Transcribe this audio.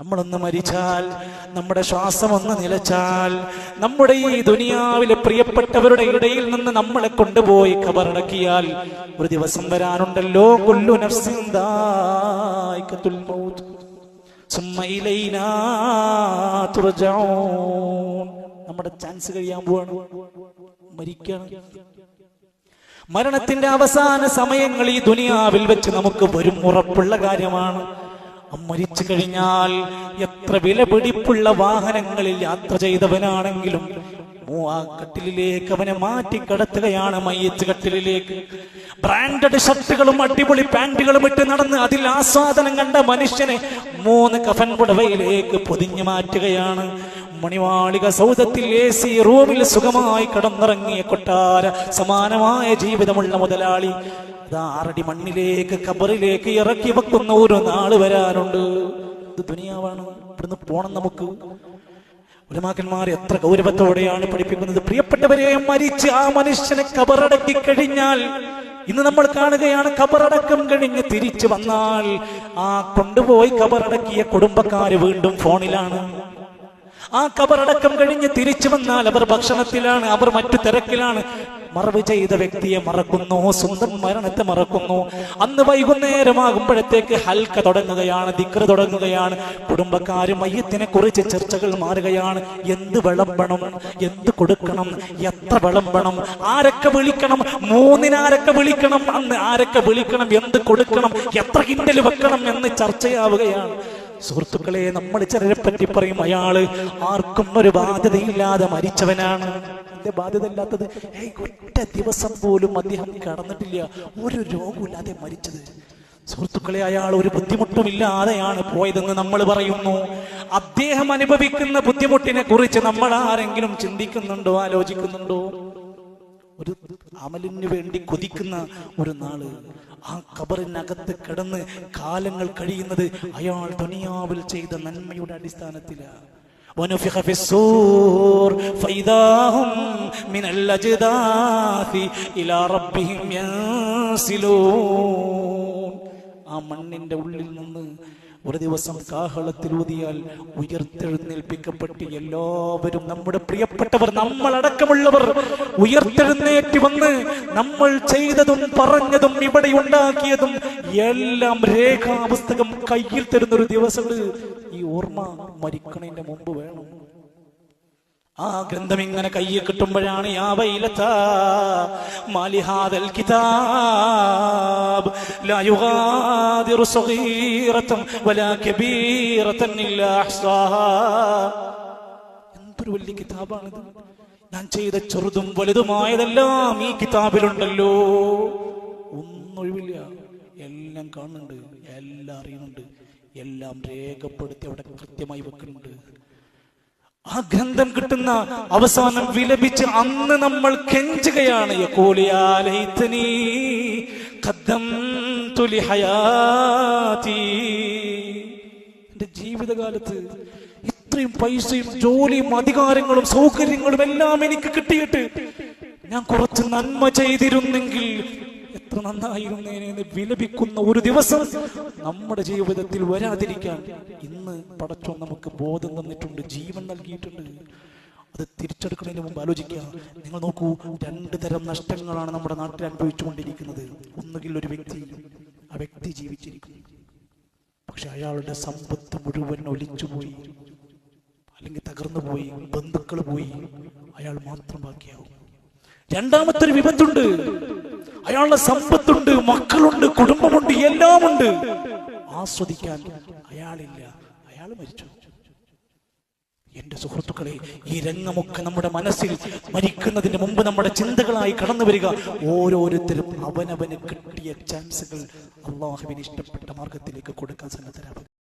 നമ്മളൊന്ന് മരിച്ചാൽ നമ്മുടെ ശ്വാസം ഒന്ന് നിലച്ചാൽ നമ്മുടെ ഈ ദുനിയാവിലെ പ്രിയപ്പെട്ടവരുടെ ഇടയിൽ നിന്ന് നമ്മളെ കൊണ്ടുപോയി കബറടക്കിയാൽ ഒരു ദിവസം വരാനുണ്ടല്ലോ കൊല്ലു നമ്മുടെ ചാൻസ് കഴിയാൻ പോവാണ്. മരിക്കണം. മരണത്തിന്റെ അവസാന സമയങ്ങൾ ഈ ദുനിയാവിൽ വെച്ച് നമുക്ക് വരും ഉറപ്പുള്ള കാര്യമാണ്. മരിച്ചു കഴിഞ്ഞാൽ എത്ര വില പിടിപ്പുള്ള വാഹനങ്ങളിൽ യാത്ര ചെയ്തവനാണെങ്കിലും ആ അവനെ മാറ്റി കിടത്തുകയാണ് മയ്യത്ത് കട്ടിലിലേക്ക്. ബ്രാൻഡഡ് ഷർട്ടുകളും അടിപൊളി പാന്റുകളും ഇട്ട് നടന്ന് അതിൽ ആസ്വാദനം കണ്ട മനുഷ്യനെ മൂന്ന് കഫൻ പുടവയിലേക്ക് പൊതിഞ്ഞു മാറ്റുകയാണ്. മണിവാളിക സൗദത്തിൽ എ സി റൂമിൽ സുഖമായി കടന്നിറങ്ങിയ കൊട്ടാര സമാനമായ ജീവിതമുള്ള മുതലാളി. അതാ ആറടി മണ്ണിലേക്ക് കബറിലേക്ക് ഇറക്കി വെക്കുന്ന ഒരു നാൾ വരാനുണ്ട്. ഇത് ദുനിയാവാണ്. ഇവിടുന്ന് പോണം നമുക്ക്. ഉലമാക്കന്മാർ എത്ര ഗൗരവത്തോടെയാണ് പഠിപ്പിക്കുന്നത്. പ്രിയപ്പെട്ടവരെ മരിച്ച് ആ മനുഷ്യനെ കബറടക്കി കഴിഞ്ഞാൽ ഇന്ന് നമ്മൾ കാണുകയാണ് കബറടക്കം കഴിഞ്ഞ് തിരിച്ചു വന്നാൽ ആ കൊണ്ടുപോയി കബറടക്കിയ കുടുംബക്കാര് വീണ്ടും ഫോണിലാണ്. ആ കബറടക്കം കഴിഞ്ഞ് തിരിച്ചു വന്നാൽ അവർ ഭക്ഷണത്തിലാണ് അവർ മറ്റു തിരക്കിലാണ്. മറവ് ചെയ്ത വ്യക്തിയെ മറക്കുന്നു സ്വന്തം മരണത്തെ മറക്കുന്നു. അന്ന് വൈകുന്നേരമാകുമ്പോഴത്തേക്ക് ഹൽക്ക തുടങ്ങുകയാണ് ദിക്ര തുടങ്ങുകയാണ്. കുടുംബക്കാരും മയ്യത്തിനെ കുറിച്ച് ചർച്ചകൾ മാറുകയാണ്. എന്ത് വിളമ്പണം എന്ത് കൊടുക്കണം എത്ര വിളമ്പണം ആരൊക്കെ വിളിക്കണം മൂന്നിനാരൊക്കെ വിളിക്കണം അന്ന് ആരൊക്കെ വിളിക്കണം എന്ത് കൊടുക്കണം എത്ര കിൻഡൽ വെക്കണം എന്ന് ചർച്ചയാവുകയാണ്. സുഹൃത്തുക്കളെ നമ്മൾ ചിലരെ പറ്റി പറയും അയാൾ ആർക്കും ഒരു ബാധ്യതയില്ലാതെ മരിച്ചവനാണ്. എന്റെ ബാധ്യത ഇല്ലാത്തത് ഒറ്റ ദിവസം പോലും അദ്ദേഹം കടന്നിട്ടില്ല. ഒരു രോഗമില്ലാതെ മരിച്ചത്. സുഹൃത്തുക്കളെ അയാൾ ഒരു ബുദ്ധിമുട്ടുമില്ലാതെയാണ് പോയതെന്ന് നമ്മൾ പറയുന്നു. അദ്ദേഹം അനുഭവിക്കുന്ന ബുദ്ധിമുട്ടിനെ കുറിച്ച് നമ്മൾ ആരെങ്കിലും ചിന്തിക്കുന്നുണ്ടോ ആലോചിക്കുന്നുണ്ടോ? ഒരു അമലിന് വേണ്ടി കൊതിക്കുന്ന ഒരു നാൾ ആ കബറിനകത്ത് കിടന്ന് കാലങ്ങൾ കഴിയുന്നത് അയാൾ ദുനിയാവിൽ ചെയ്ത നന്മയുടെ അടിസ്ഥാനത്തിലാണ് ونفخ في الصور فإذا هم من الأجداث إلى ربهم ينسلون ആ മണ്ണിന്റെ ഉള്ളിൽ നിന്ന് ഒരു ദിവസം കാഹളത്തിൽ ഊതിയാൽ ഉയർത്തെഴുന്നേൽപ്പിക്കപ്പെട്ട് എല്ലാവരും നമ്മുടെ പ്രിയപ്പെട്ടവർ നമ്മളടക്കമുള്ളവർ ഉയർത്തെഴുന്നേറ്റ് വന്ന് നമ്മൾ ചെയ്തതും പറഞ്ഞതും ഇവിടെ ഉണ്ടാക്കിയതും എല്ലാം രേഖാപുസ്തകം കയ്യിൽ തരുന്നൊരു ഒരു ദിവസം ഈ ഓർമ്മ മരിക്കണതിന്റെ മുമ്പ് വേണം. ആ ഗ്രന്ഥം ഇങ്ങനെ കയ്യിൽ കിട്ടുമ്പോഴാണ് യാ വൈലത്ത മാലിഹാദൽ കിതാബ് ലാ യുഗാദിറു സഗീറതൻ വലാ കബീറതൻ ഇല്ലാ അഹ്സാഹാ. എന്തൊരു വലിയ കിതാബാണിത്. ഞാൻ ചെയ്ത ചെറുതും വലുതുമായതെല്ലാം ഈ കിതാബിലുണ്ടല്ലോ. ഒന്നൊഴിവില്ല. എല്ലാം കാണുന്നുണ്ട്. എല്ലാം അറിയുന്നുണ്ട്. എല്ലാം രേഖപ്പെടുത്തി അവിടെ കൃത്യമായി വെക്കുന്നുണ്ട്. ആ ഗ്രന്ഥം കിട്ടുന്ന അവസാനം വിലപിച്ച് അന്ന് നമ്മൾ കെഞ്ചുകയാണ്. എന്റെ ജീവിതകാലത്ത് ഇത്രയും പൈസയും ജോലിയും അധികാരങ്ങളും സൗകര്യങ്ങളും എല്ലാം എനിക്ക് കിട്ടിയിട്ട് ഞാൻ കുറച്ച് നന്മ ചെയ്തിരുന്നെങ്കിൽ എത്ര നന്നായിരുന്നേനെ എന്ന് വിലപിക്കുന്ന ഒരു ദിവസം നമ്മുടെ ജീവിതത്തിൽ വരാതിരിക്കാൻ ഇന്ന് പടച്ചോ നമുക്ക് ബോധം തന്നിട്ടുണ്ട് ജീവൻ നൽകിയിട്ടുണ്ട്. അത് തിരിച്ചെടുക്കുന്നതിന് മുമ്പ് ആലോചിക്കുക. നിങ്ങൾ നോക്കൂ രണ്ട് തരം നഷ്ടങ്ങളാണ് നമ്മുടെ നാട്ടിൽ അനുഭവിച്ചുകൊണ്ടിരിക്കുന്നത്. ഒന്നുകിൽ ഒരു വ്യക്തി ആ വ്യക്തി ജീവിച്ചിരിക്കുന്നു. പക്ഷെ അയാളുടെ സമ്പത്ത് മുഴുവൻ ഒലിച്ചുപോയി. അല്ലെങ്കിൽ തകർന്നു പോയി ബന്ധുക്കൾ പോയി. അയാൾ മാത്രം ബാക്കിയാവും. രണ്ടാമത്തെ ഒരു വിപത്തുണ്ട്. അയാളുടെ സമ്പത്തുണ്ട് മക്കളുണ്ട് കുടുംബമുണ്ട് എല്ലാമുണ്ട്. ആസ്വദിക്കാൻ അയാളില്ല. അയാൾ മരിച്ചു. എന്റെ സുഹൃത്തുക്കളെ ഈ രംഗമൊക്കെ നമ്മുടെ മനസ്സിൽ മരിക്കുന്നതിന് മുമ്പ് നമ്മുടെ ചിന്തകളായി കടന്നു വരിക. ഓരോരുത്തരും അവനവന് കിട്ടിയ ചാൻസുകൾ അള്ളാഹുവിന് ഇഷ്ടപ്പെട്ട മാർഗത്തിലേക്ക് കൊടുക്കാൻ സന്നദ്ധരാകുക.